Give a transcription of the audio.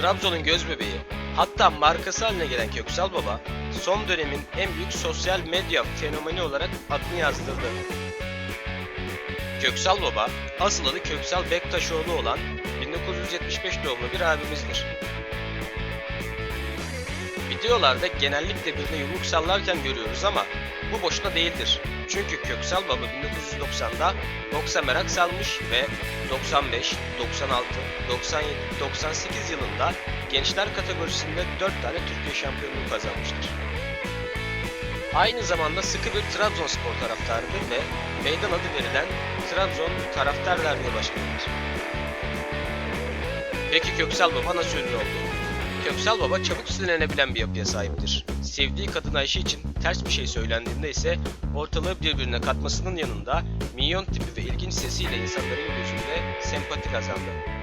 Trabzon'un göz bebeği, hatta markası haline gelen Köksal Baba, son dönemin en büyük sosyal medya fenomeni olarak adını yazdırdı. Köksal Baba, asıl adı Köksal Bektaşoğlu olan 1975 doğumlu bir abimizdir. Videolarda genellikle birine yumruk sallarken görüyoruz ama bu boşuna değildir. Çünkü Köksal Baba 1990'da boksa merak salmış ve 95, 96, 97, 98 yılında gençler kategorisinde 4 tane Türkiye şampiyonluğu kazanmıştır. Aynı zamanda sıkı bir Trabzonspor taraftarıdır ve meydan adı verilen Trabzon Taraftar Derneği Başkanıdır. Peki Köksal Baba nasıl ünlü oldu? Köksal Baba çabuk sinirlenebilen bir yapıya sahiptir. Sevdiği kadın Ayşe için ters bir şey söylendiğinde ise ortalığı birbirine katmasının yanında minyon tipi ve ilginç sesiyle insanların gözünde sempati kazandı.